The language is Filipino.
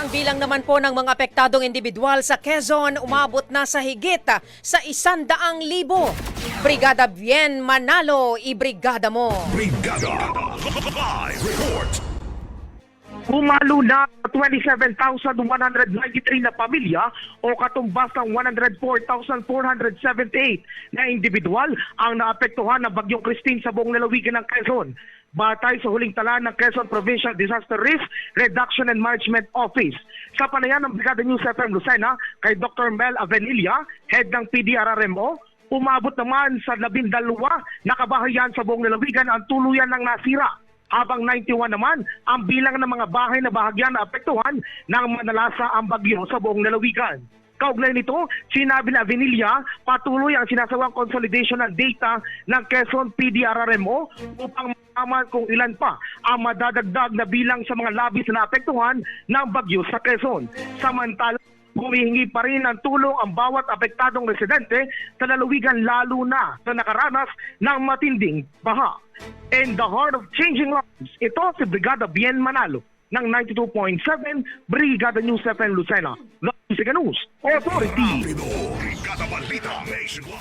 Ang bilang naman po ng mga apektadong individual sa Quezon umabot na sa higit sa isandaang libo. Brigada Bien Manalo, ibrigada mo. Brigada. Live report. Pumalo na 27,193 na pamilya o katumbas ng 104,478 na individual ang naapektuhan ng Bagyong Christine sa buong lalawigan ng Quezon. Batay sa huling tala ng Quezon Provincial Disaster Risk Reduction and Management Office. Sa panayan ng Brigada News FM Lucena kay Dr. Mel Avenilia, head ng PDRRMO, umabot naman sa labindalwa na kabahayan sa buong lalawigan ang tuluyan ng nasira habang 91 naman ang bilang ng mga bahay na bahagyan na apektuhan ng manalasa ang bagyo sa buong lalawigan. Kaugnay nito, sinabi na Avenilla, patuloy ang sinasawang consolidation ng data ng Quezon PDRRMO upang malaman kung ilan pa ang madadagdag na bilang sa mga labis na apektuhan ng bagyo sa Quezon. Samantala, humihingi pa rin ng tulong ang bawat apektadong residente sa lalawigan lalo na sa nakaranas ng matinding baha. In the heart of changing lives, ito si Brigada Bien Manalo ng 92.7 Brigada News FM Lucena. The News Authority. Nationwide.